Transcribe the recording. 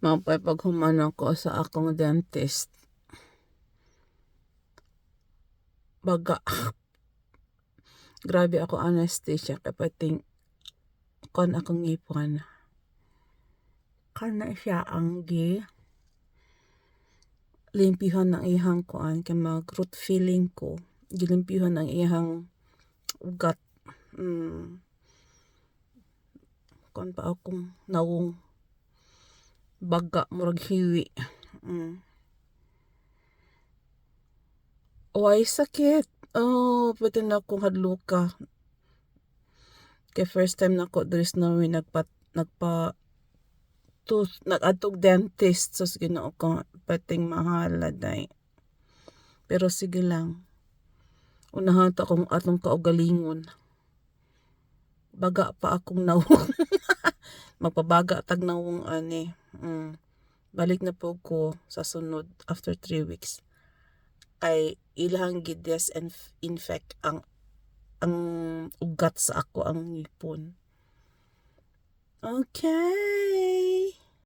Mapay paghuman ako sa akong dentist. Baga. Grabe ako anesthesia kay pating kon akong ngipon. Kana siya ang gi limpihan ng ihang kuan kay mag root filling ko. Gilimpihan ang ihang ugat. Mm. Kon pa akong nawong baga murag hiwi. Mm. Way sakit. Oh, pwede na akong hadluka. Kay first time na ako diri sa Norway nagpa nagpa tooth nag-adtog dentist so Ginoo ko pating mahal day. Pero sige lang. Unahan ta akong atong kaugalingon. Baga pa akong nawong. Magpabaga tag nawong ani. Mm. Balik na po ko sa sunod after 3 weeks. Kay ilang gi-disinfect ang ang ugat sa ako ang ngipon. Okay.